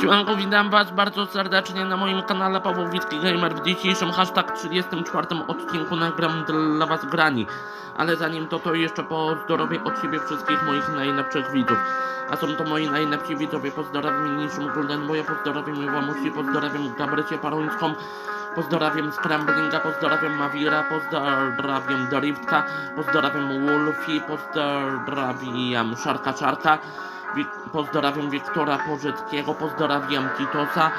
Siemanko, witam was bardzo serdecznie na moim kanale Paweł Witki Gamer. W dzisiejszym hashtag 34 odcinku nagram dla was grani. Ale zanim to, to jeszcze pozdrowię od siebie wszystkich moich najlepszych widzów. A są to moi najlepsi widzowie. Pozdrawiam niniejszym Golden Boya, pozdrawiam Iwamusi, pozdrawiam Gabrycię Parońską, pozdrawiam Scramblinga, pozdrawiam Mawira, pozdrawiam Driftka, pozdrawiam Wolfie, pozdrawiam Szarka Szarka. Pozdrawiam Wiktora Pożyckiego, pozdrawiam Titosa,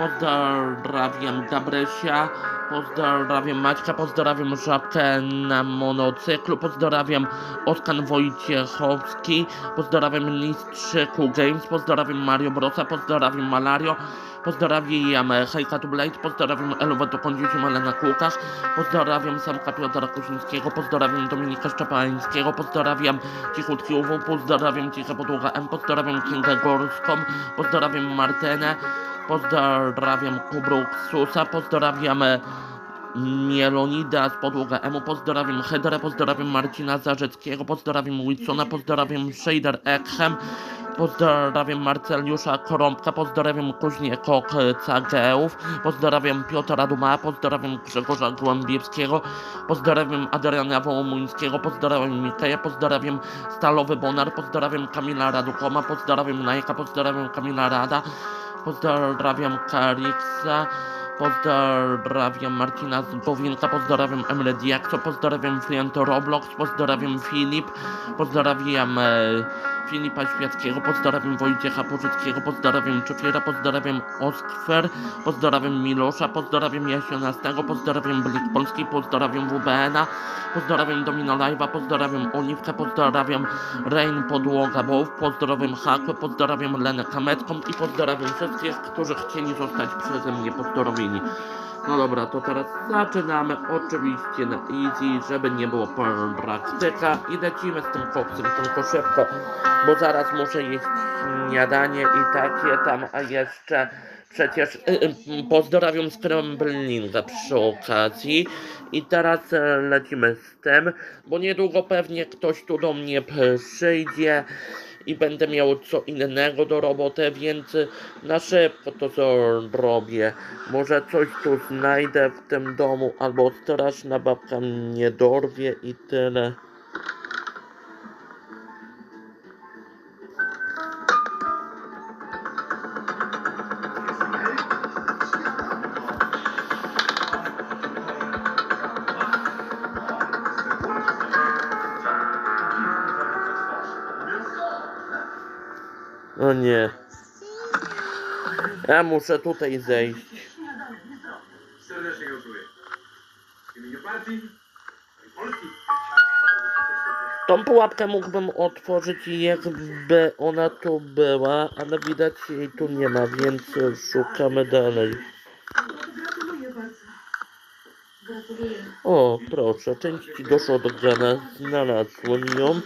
pozdrawiam Gabrysia, pozdrawiam Maćka, pozdrawiam Żabkę na monocyklu, pozdrawiam Oskan Wojciechowski, pozdrawiam Listrzyku Games, pozdrawiam Mario Brosa, pozdrawiam Malario, pozdrawiam Hejka to Blade, pozdrawiam Elwę do Kądziusi Malena Kłukach, pozdrawiam Samka Piotra Kuźnickiego, pozdrawiam Dominika Szczepańskiego, pozdrawiam Cichutki UW, pozdrawiam Cicha Podłoga M, pozdrawiam Kingę Górską, pozdrawiam Martenę, pozdrawiam Kubruksusa, pozdrawiam e, Mielonida z podłoga Emu, pozdrawiam Hedrę, pozdrawiam Marcina Zarzeckiego, pozdrawiam Wilsona, pozdrawiam Shader Ekhem, pozdrawiam Marceliusza Korąbka, pozdrawiam Kuźnię Cageów, pozdrawiam Piotra Duma, pozdrawiam Grzegorza Głębiewskiego, pozdrawiam Adriana Wołomuńskiego, pozdrawiam Mikeja, pozdrawiam Stalowy Bonar, pozdrawiam Kamila Radukoma, pozdrawiam Najka, pozdrawiam Kamila Rada, pozdrawiam Kariksa, pozdrawiam Marcina Zbowinka, pozdrawiam Emre Diakso, pozdrawiam Fliento Roblox, pozdrawiam Filip, pozdrawiam e, Filipa Świackiego, pozdrawiam Wojciecha Pożyckiego, pozdrawiam Czefiera, pozdrawiam Oskwer, pozdrawiam Milosza, pozdrawiam Jasionastego, pozdrawiam Blik Polski, pozdrawiam WBN-a, pozdrawiam Domino Live'a, pozdrawiam Oliwkę, pozdrawiam Rain Podłoga Bow, pozdrawiam Hakłę, pozdrawiam Lenę Kametką i pozdrawiam wszystkich, którzy chcieli zostać przeze mnie pozdrowieni. No dobra, to teraz zaczynamy oczywiście na easy, żeby nie było praktyka i lecimy z tym koksem tylko szybko, bo zaraz muszę jeść śniadanie i takie tam, a jeszcze przecież y, y, pozdrawiam Scramblinga przy okazji. I teraz e, lecimy z tym, bo niedługo pewnie ktoś tu do mnie przyjdzie i będę miał co innego do roboty, więc na szybko to zrobię. Może coś tu znajdę w tym domu, albo straszna babka mnie dorwie i tyle. Nie. Ja muszę tutaj zejść. Serdecznie gratuluję. W imieniu partii Polski. Tą pułapkę mógłbym otworzyć jakby ona tu była, ale widać jej tu nie ma, więc szukamy dalej. O, proszę, części doszło do grana, znalazłem ją.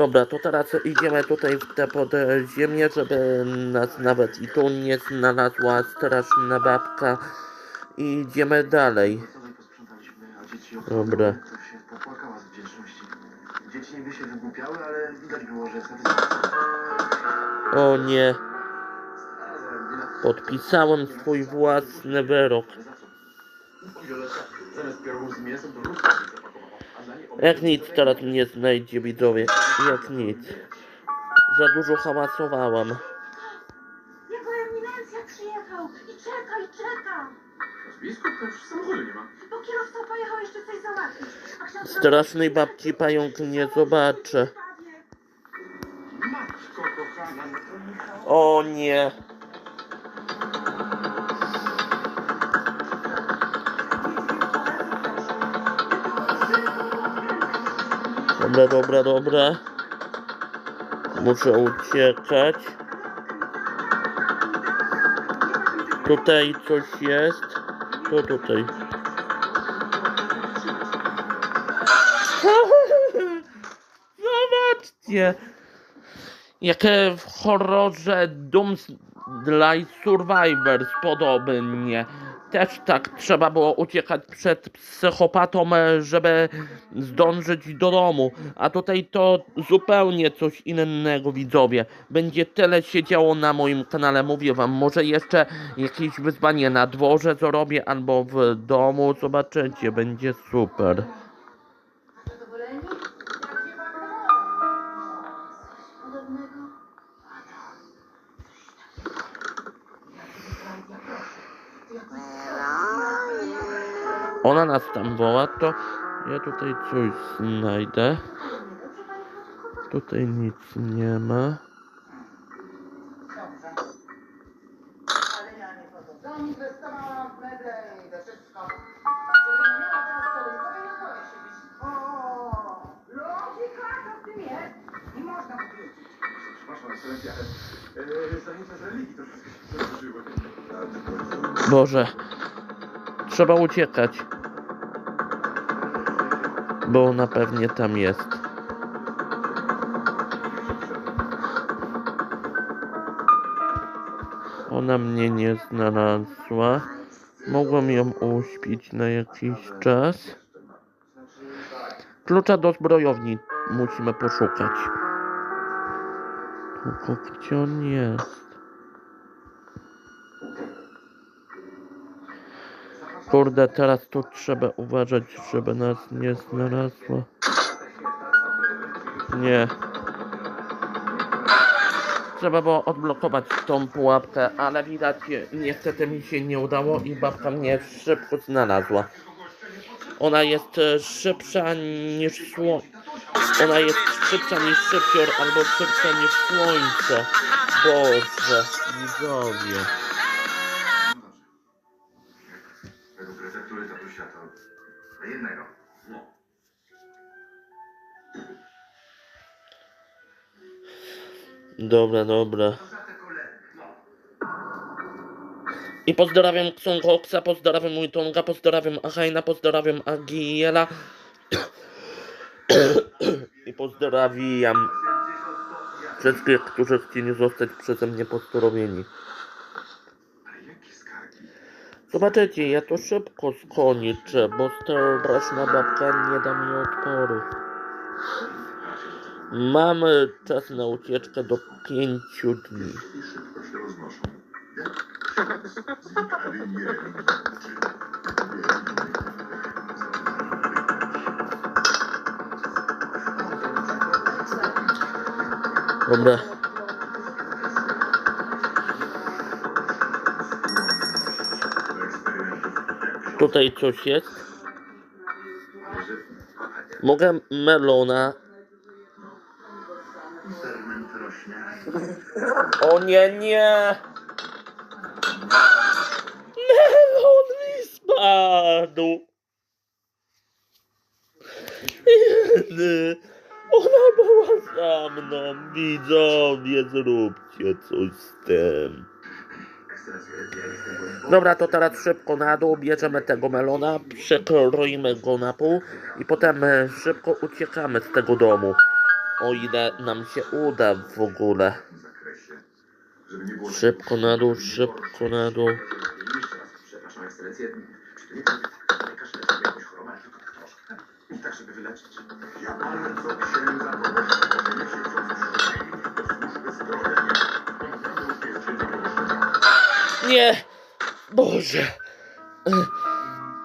Dobra, to teraz idziemy tutaj w te podziemie, żeby nas nawet i tu nie znalazła straszna babka. I idziemy dalej. Dobra. O nie, podpisałem swój własny wyrok. Jak nic teraz nie znajdzie widzowie, jak nic. Za dużo hałasowałam. Jego eminencja przyjechał i czeka, i czeka. Biskup też w samochodzie nie ma. Bo kierowca pojechał jeszcze coś załatwić. A ksiądz Strasznej babci pająk nie zobaczę. Matko kochana, no to Michał. O nie. Dobra, dobra, dobra. Muszę uciekać. Tutaj coś jest. To tutaj. Zobaczcie. Jakie w horrorze Dooms dla Survivors podobnie. Też tak trzeba było uciekać przed psychopatą, e, żeby zdążyć do domu. A tutaj to zupełnie coś innego, widzowie. Będzie tyle się działo na moim kanale, mówię wam. Może jeszcze jakieś wyzwanie na dworze zrobię albo w domu. Zobaczycie, będzie super. Ona nas tam woła, to ja tutaj coś znajdę. Tutaj nic nie ma. Boże. Trzeba uciekać. Bo ona pewnie tam jest. Ona mnie nie znalazła. Mogłem ją uśpić na jakiś czas. Klucza do zbrojowni musimy poszukać. Tylko gdzie on jest? Kurde, teraz tu trzeba uważać, żeby nas nie znalazła. Nie. Trzeba było odblokować tą pułapkę, ale widać, niestety mi się nie udało i babka mnie szybko znalazła. Ona jest e, szybsza niż słońce. Ona jest szybsza niż szybcior albo szybsza niż słońce. Boże, widzowie. Dobra, dobra. I pozdrawiam Ksongoksa, pozdrawiam Uitonga, pozdrawiam Ahaina, pozdrawiam Agiela. I pozdrawiam wszystkich, którzy chcieli zostać przeze mnie pozdrowieni. Zobaczycie, ja to szybko skończę, bo straszna babka nie da mi odporu. Mamy czas na ucieczkę do pięciu dni. Dobra. Tutaj coś jest. Mogę melona. O nie, nie! Melon mi spadł! Jedy. Ona była za mną. Widzowie, zróbcie coś z tym. Dobra, to teraz szybko na dół, bierzemy tego melona, przekroimy go na pół i potem e, szybko uciekamy z tego domu. O ile nam się uda w ogóle. zakresie. Żeby nie było Szybko na dół, szybko na dół. Przepraszam, ekscelencję. Czy to nie tak, lekarz leczy jakąś chorobę, tylko tak troszkę? I tak, żeby wyleczyć. Ja bardzo księdza proszę, żeby nie się ksiądz do służby zdrowia. Boże!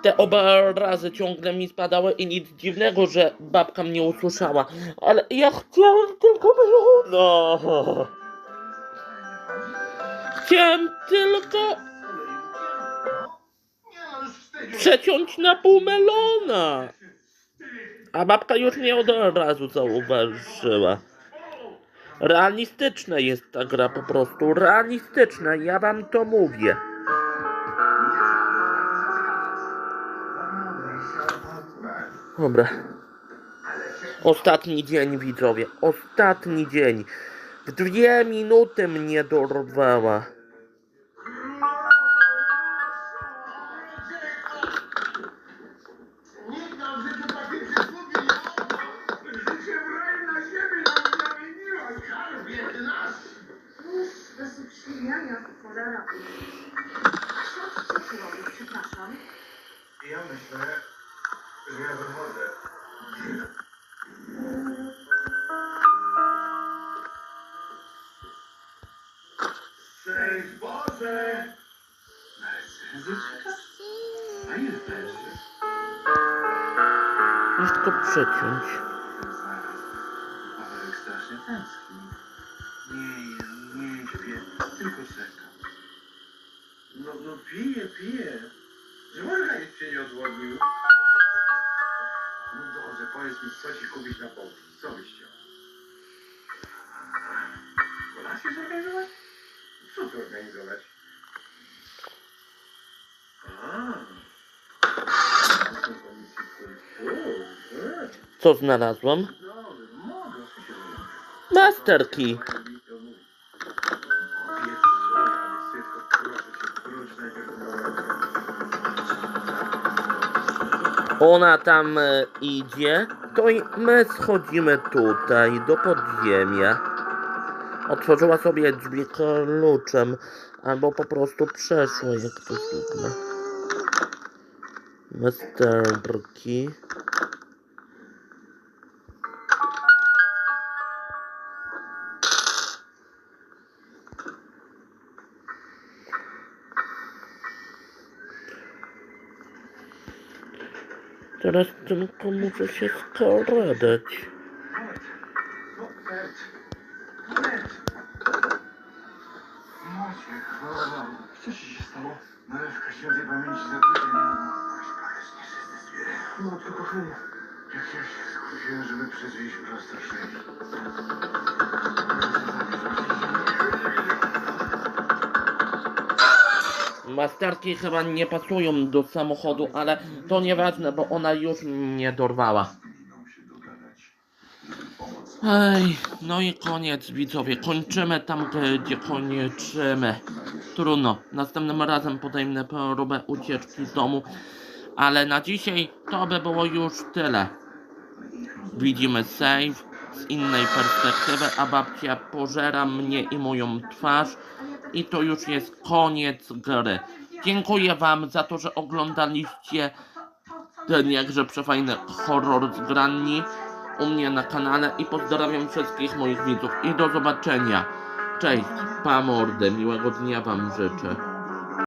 Te obrazy ciągle mi spadały i nic dziwnego, że babka mnie usłyszała. Ale ja chciałem tylko melona. Chciałem tylko przeciąć na pół melona. A babka już mnie od razu zauważyła. Realistyczna jest ta gra po prostu. Realistyczna, ja wam to mówię. Dobra. Ostatni dzień widzowie. Ostatni dzień. W dwie minuty mnie dorwała. Ja myślę, że ja wychodzę. Przeciąć. Pawełek strasznie tęskni. Nie nie śpię, tylko czekam. No, no piję, piję. Że organizm się nie odwodnił. No dobrze, powiedz mi, co ci kupić na powrót. Co byś chciał? Kolację zorganizować? Co tu organizować? A. Na komisji kultury. e, Co znalazłam? Masterki. Ona tam e, idzie, to i my schodzimy tutaj do podziemia. Otworzyła sobie drzwi kluczem, albo po prostu przeszła, jak to zwykle. Masterki. Teraz tylko muszę się skradać. Maciek, cholera. Co ci się stało? Nalewka świętej pamięci za tydzień. Zdecyduje. No, tylko kochanie. Jak ja się skupiłem, żeby przezwieść prosto śmierć. Masterki chyba nie pasują do samochodu, ale to nieważne, bo ona już mnie dorwała. Ej, no i koniec widzowie, kończymy tam, gdzie kończymy. Trudno, następnym razem podejmę próbę ucieczki z domu, ale na dzisiaj to by było już tyle. Widzimy save z innej perspektywy, a babcia pożera mnie i moją twarz i to już jest koniec gry. Dziękuję wam za to, że oglądaliście ten jakże przefajny horror z Granny u mnie na kanale i pozdrawiam wszystkich moich widzów i do zobaczenia. Cześć, pa mordy, miłego dnia wam życzę.